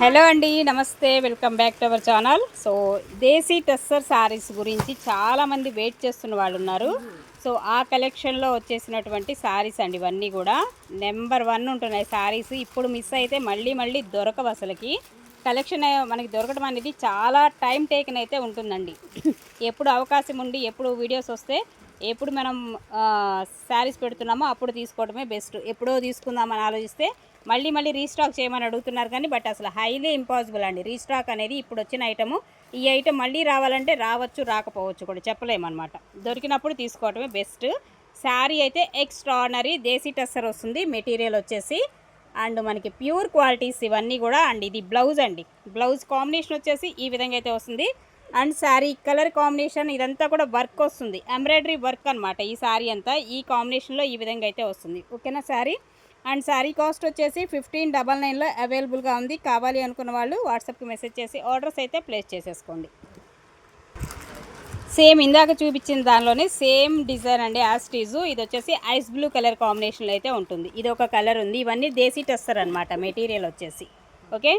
Hello అండి నమస్తే welcome back to our channel. So desi tussar saris గురించి చాలామంది వెయిట్ చేస్తున్న వాళ్ళు ఉన్నారు. సో ఆ కలెక్షన్లో వచ్చేసినటువంటి శారీస్ అండి ఇవన్నీ కూడా. నెంబర్ వన్ ఉంటున్నాయి శారీస్ ఇప్పుడు మిస్ అయితే మళ్ళీ మళ్ళీ దొరకవు అసలుకి. కలెక్షన్ మనకి దొరకడం అనేది చాలా టైం టేకన్ అయితే ఉంటుందండి. ఎప్పుడు అవకాశం ఉండి ఎప్పుడు వీడియోస్ వస్తే ఎప్పుడు మనం శారీస్ పెడుతున్నామో అప్పుడు తీసుకోవడమే బెస్ట్. ఎప్పుడో తీసుకుందామని ఆలోచిస్తే మళ్ళీ మళ్ళీ రీస్టాక్ చేయమని అడుగుతున్నారు కానీ బట్ అసలు హైలీ ఇంపాసిబుల్ అండి. రీస్టాక్ అనేది ఇప్పుడు వచ్చిన ఐటము ఈ ఐటమ్ మళ్ళీ రావాలంటే రావచ్చు రాకపోవచ్చు కూడా చెప్పలేమన్నమాట. దొరికినప్పుడు తీసుకోవడమే బెస్ట్. శారీ అయితే ఎక్స్ట్రానరీ దేశీ టెస్సర్ వస్తుంది మెటీరియల్ వచ్చేసి అండ్ మనకి ప్యూర్ క్వాలిటీస్ ఇవన్నీ కూడా అండ్. ఇది బ్లౌజ్ అండి. బ్లౌజ్ కాంబినేషన్ వచ్చేసి ఈ విధంగా అయితే వస్తుంది. అండ్ శారీ కలర్ కాంబినేషన్ ఇదంతా కూడా వర్క్ వస్తుంది. ఎంబ్రాయిడరీ వర్క్ అనమాట ఈ శారీ అంతా. ఈ కాంబినేషన్లో ఈ విధంగా అయితే వస్తుంది. ఓకేనా శారీ? అండ్ శారీ కాస్ట్ వచ్చేసి ఫిఫ్టీన్ డబల్ నైన్లో అవైలబుల్గా ఉంది. కావాలి అనుకున్న వాళ్ళు వాట్సాప్కి మెసేజ్ చేసి ఆర్డర్స్ అయితే ప్లేస్ చేసేసుకోండి. సేమ్ ఇందాక చూపించిన దానిలోనే సేమ్ డిజైన్ అండి యాస్టీజు ఇది వచ్చేసి ఐస్ బ్లూ కలర్ కాంబినేషన్లో అయితే ఉంటుంది. ఇది ఒక కలర్ ఉంది. ఇవన్నీ దేశీ టెస్టర్ అనమాట మెటీరియల్ వచ్చేసి. ఓకే?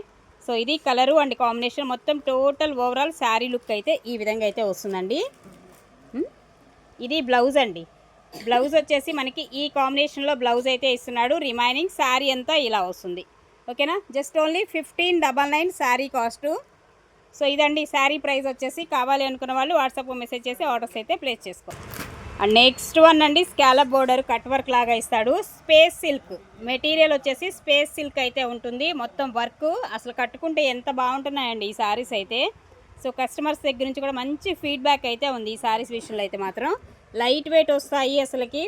సో ఇది కలరు అండ్ కాంబినేషన్ మొత్తం టోటల్ ఓవరాల్ శారీ లుక్ అయితే ఈ విధంగా అయితే వస్తుందండి. ఇది బ్లౌజ్ అండి. బ్లౌజ్ వచ్చేసి మనకి ఈ కాంబినేషన్లో బ్లౌజ్ అయితే ఇస్తున్నాడు. రిమైనింగ్ శారీ అంతా ఇలా వస్తుంది. ఓకేనా? Just only fifteen double nine sari cost. So ఇదండి శారీ ప్రైస్ వచ్చేసి కావాలి అనుకున్న వాళ్ళు వాట్సాప్ మెసేజ్ చేసి ఆర్డర్స్ అయితే ప్లేస్ చేసుకోవచ్చు అండ్ నెక్స్ట్ వన్ అండి స్కాలప్ బోర్డర్ కట్ వర్క్ లాగా ఇస్తాడు. స్పేస్ సిల్క్ మెటీరియల్ వచ్చేసి స్పేస్ సిల్క్ అయితే ఉంటుంది. మొత్తం వర్క్ అసలు కట్టుకుంటే ఎంత బాగుంటున్నాయండి ఈ శారీస్ అయితే. సో కస్టమర్స్ దగ్గర నుంచి కూడా మంచి ఫీడ్బ్యాక్ అయితే ఉంది ఈ శారీస్ విషయంలో అయితే మాత్రం. లైట్ వెయిట్ వస్తాయి అసలుకి.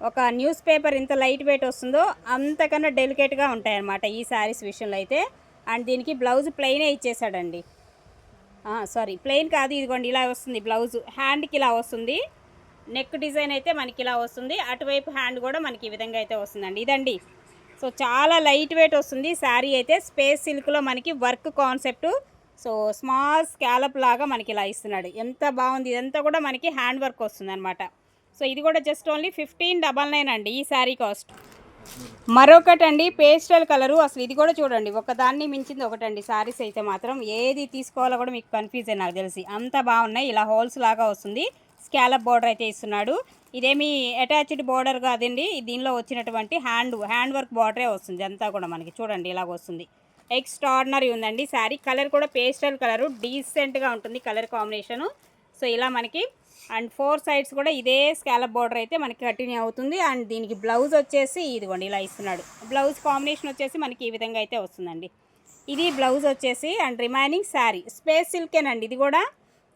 ఒక న్యూస్ పేపర్ ఇంత లైట్ వెయిట్ వస్తుందో అంతకన్నా డెలికేట్గా ఉంటాయి అన్నమాట ఈ శారీస్ విషయంలో అయితే. అండ్ దీనికి బ్లౌజ్ ప్లెయినే ఇచ్చేసాడండి. సారీ ప్లెయిన్ కాదు ఇదిగోండి ఇలా వస్తుంది బ్లౌజ్ హ్యాండ్కి ఇలా వస్తుంది. నెక్ డిజైన్ అయితే మనకి ఇలా వస్తుంది. అటువైపు హ్యాండ్ కూడా మనకి ఈ విధంగా అయితే వస్తుందండి. ఇదండి. సో చాలా లైట్ వెయిట్ వస్తుంది. శారీ అయితే స్పేస్ సిల్క్లో మనకి work concept so small scallop లాగా మనకి ఇలా ఇస్తున్నాడు. ఎంత బాగుంది. ఇదంతా కూడా మనకి హ్యాండ్ వర్క్ వస్తుందన్నమాట. సో ఇది కూడా just only fifteen double nine అండి ఈ శారీ కాస్ట్ మరొకటి అండి పేస్టల్ కలరు అసలు ఇది కూడా చూడండి. ఒకదాన్ని మించింది ఒకటండి. శారీస్ అయితే మాత్రం ఏది తీసుకోవాలో కూడా మీకు కన్ఫ్యూజ్ నాకు తెలిసి. అంత బాగున్నాయి. ఇలా హోల్స్ లాగా వస్తుంది. స్కాలప్ బార్డర్ అయితే ఇస్తున్నాడు. ఇదేమి అటాచ్డ్ బార్డర్ కాదండి. దీనిలో వచ్చినటువంటి హ్యాండ్ హ్యాండ్ వర్క్ బార్డరే వస్తుంది. అంతా కూడా మనకి చూడండి ఇలాగ వస్తుంది. ఎక్స్ట్రాడినరీ ఉందండి శారీ. కలర్ కూడా పేస్టల్ కలరు డీసెంట్గా ఉంటుంది కలర్ కాంబినేషను సో ఇలా మనకి అండ్ ఫోర్ సైడ్స్ కూడా ఇదే స్కాలప్ బార్డర్ అయితే మనకి కంటిన్యూ అవుతుంది. అండ్ దీనికి బ్లౌజ్ వచ్చేసి ఇదిగోండి ఇలా ఇస్తున్నాడు. బ్లౌజ్ కాంబినేషన్ వచ్చేసి మనకి ఈ విధంగా అయితే వస్తుందండి. ఇది బ్లౌజ్ వచ్చేసి అండ్ రిమైనింగ్ శారీ. స్పేస్ సిల్కేనండి ఇది కూడా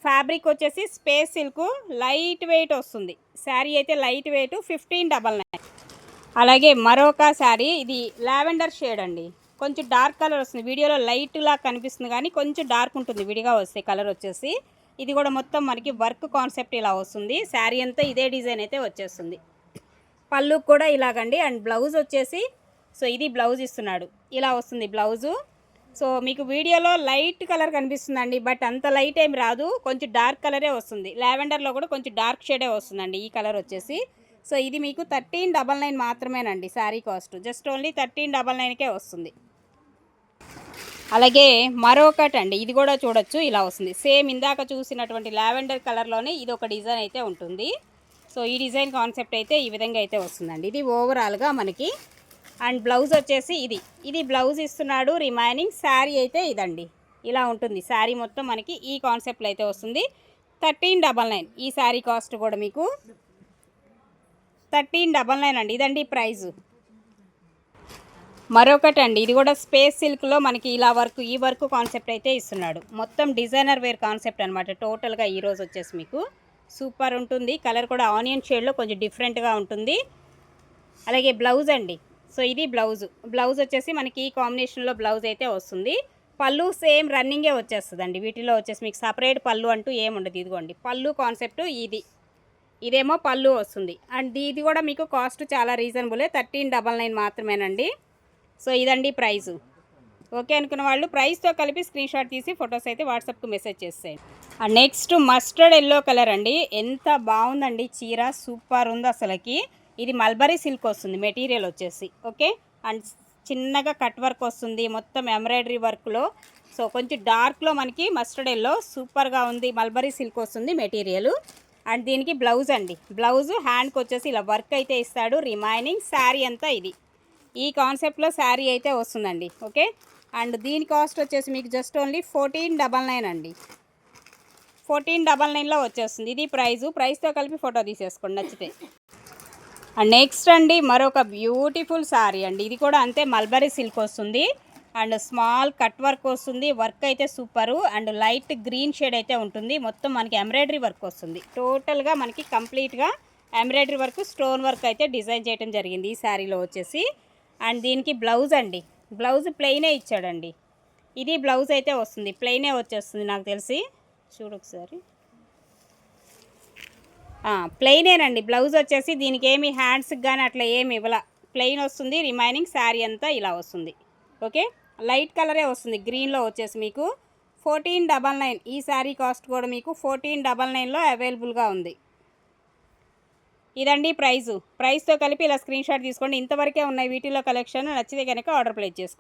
ఫ్యాబ్రిక్ వచ్చేసి స్పేస్ సిల్క్ లైట్ వెయిట్ వస్తుంది. శారీ అయితే light weight fifteen double nine. అలాగే మరొక శారీ ఇది లావెండర్ షేడ్ అండి. కొంచెం డార్క్ కలర్ వస్తుంది. వీడియోలో లైట్లా కనిపిస్తుంది కానీ కొంచెం డార్క్ ఉంటుంది. విడిగా వస్తే కలర్ వచ్చేసి. ఇది కూడా మొత్తం మనకి వర్క్ కాన్సెప్ట్ ఇలా వస్తుంది. శారీ అంతా ఇదే డిజైన్ అయితే వచ్చేస్తుంది. పళ్ళు కూడా ఇలాగండి. అండ్ బ్లౌజ్ వచ్చేసి సో ఇది బ్లౌజ్ ఇస్తున్నాడు. ఇలా వస్తుంది బ్లౌజు. సో మీకు వీడియోలో లైట్ కలర్ కనిపిస్తుందండి బట్ అంత లైట్ ఏమి రాదు. కొంచెం డార్క్ కలరే వస్తుంది. లావెండర్లో కూడా కొంచెం డార్క్ షేడే వస్తుందండి ఈ కలర్ వచ్చేసి. సో ఇది మీకు థర్టీన్ డబల్ నైన్ మాత్రమేనండి sari cost. Just only thirteen double నైన్కే వస్తుంది. అలాగే మరొకటి అండి ఇది కూడా చూడొచ్చు ఇలా వస్తుంది. సేమ్ ఇందాక చూసినటువంటి లావెండర్ కలర్లోనే ఇది ఒక డిజైన్ అయితే ఉంటుంది. సో ఈ డిజైన్ కాన్సెప్ట్ అయితే ఈ విధంగా అయితే వస్తుందండి. ఇది ఓవరాల్గా మనకి అండ్ బ్లౌజ్ వచ్చేసి ఇది. ఇది బ్లౌజ్ ఇస్తున్నాడు రిమైనింగ్ శారీ అయితే ఇదండి. ఇలా ఉంటుంది. శారీ మొత్తం మనకి ఈ కాన్సెప్ట్లో అయితే వస్తుంది. Thirteen double nine. ఈ శారీ కాస్ట్ కూడా మీకు థర్టీన్ డబల్ నైన్ అండి. ఇదండి ప్రైజు. మరొకటి అండి. ఇది కూడా స్పేస్ సిల్క్లో మనకి ఇలా వర్క్ ఈ వర్క్ కాన్సెప్ట్ అయితే ఇస్తున్నాడు. మొత్తం డిజైనర్ వేర్ కాన్సెప్ట్ అనమాట టోటల్గా ఈరోజు వచ్చేసి మీకు. సూపర్ ఉంటుంది. కలర్ కూడా ఆనియన్ షేడ్లో కొంచెం డిఫరెంట్గా ఉంటుంది. అలాగే బ్లౌజ్ అండి. సో ఇది బ్లౌజ్. బ్లౌజ్ వచ్చేసి మనకి ఈ కాంబినేషన్లో బ్లౌజ్ అయితే వస్తుంది. పళ్ళు సేమ్ రన్నింగే వచ్చేస్తుందండి. వీటిలో వచ్చేసి మీకు సపరేట్ పళ్ళు అంటూ ఏముండదు ఇదిగోండి. పళ్ళు కాన్సెప్ట్ ఇది. ఇదేమో పళ్ళు వస్తుంది. అండ్ ఇది కూడా మీకు కాస్ట్ చాలా రీజనబులే. థర్టీన్ డబల్ నైన్ మాత్రమేనండి. సో ఇదండి ప్రైజు. ఓకే అనుకున్న వాళ్ళు ప్రైస్తో కలిపి స్క్రీన్ షాట్ తీసి ఫొటోస్ అయితే వాట్సాప్కి మెసేజ్ చేసేయండి. And next mustard yellow colour అండి. ఎంత బాగుందండి. చీర సూపర్ ఉంది అసలుకి. ఇది మల్బరీ సిల్క్ వస్తుంది మెటీరియల్ వచ్చేసి ఓకే? అండ్ చిన్నగా కట్ వర్క్ వస్తుంది మొత్తం ఎంబ్రాయిడరీ వర్క్లో సో కొంచెం డార్క్లో మనకి మస్టర్డ్ ఎల్లో సూపర్గా ఉంది మల్బరీ సిల్క్ వస్తుంది మెటీరియల్. అండ్ దీనికి బ్లౌజ్ అండి బ్లౌజ్ హ్యాండ్కి వచ్చేసి ఇలా వర్క్ అయితే ఇస్తాడు రిమైనింగ్ శారీ అంతా ఇది. ఈ కాన్సెప్ట్లో శారీ అయితే వస్తుందండి ఓకే? అండ్ దీని కాస్ట్ వచ్చేసి మీకు just only fourteen double nine అండి. ఫోర్టీన్ డబల్ నైన్లో వచ్చేస్తుంది ఇది ప్రైజు. ప్రైస్తో కలిపి ఫోటో తీసేసుకోండి నచ్చితే. అండ్ నెక్స్ట్ అండి మరొక బ్యూటిఫుల్ శారీ అండి. ఇది కూడా అంతే మల్బరీ సిల్క్ వస్తుంది. అండ్ స్మాల్ కట్ వర్క్ వస్తుంది. వర్క్ అయితే super. And light green shade అయితే ఉంటుంది. మొత్తం మనకి ఎంబ్రాయిడరీ వర్క్ వస్తుంది. టోటల్గా మనకి కంప్లీట్గా ఎంబ్రాయిడరీ వర్క్ స్టోన్ వర్క్ అయితే డిజైన్ చేయడం జరిగింది ఈ శారీలో వచ్చేసి. అండ్ దీనికి బ్లౌజ్ అండి. బ్లౌజ్ ప్లెయినే ఇచ్చాడండి. ఇది బ్లౌజ్ అయితే వస్తుంది. ప్లెయినే వచ్చేస్తుంది నాకు తెలిసి. చూడు ఒకసారి. ప్లెయినేనండి. బ్లౌజ్ వచ్చేసి దీనికి ఏమి హ్యాండ్స్కి కానీ అట్లా ఏమి ఇవ్వాల. ప్లెయిన్ వస్తుంది రిమైనింగ్ శారీ అంతా ఇలా వస్తుంది. ఓకే? లైట్ కలరే వస్తుంది గ్రీన్లో వచ్చేసి మీకు ఫోర్టీన్ డబల్ నైన్. ఈ శారీ కాస్ట్ కూడా మీకు ఫోర్టీన్ డబల్ నైన్లో అవైలబుల్గా ఉంది. ఇదండి ప్రైజు. ప్రైస్తో కలిపి ఇలా స్క్రీన్ షాట్ తీసుకోండి. ఇంతవరకే ఉన్నాయి వీటిలో కలెక్షన్ నచ్చితే కనుక ఆర్డర్ ప్లేస్ చేసుకోండి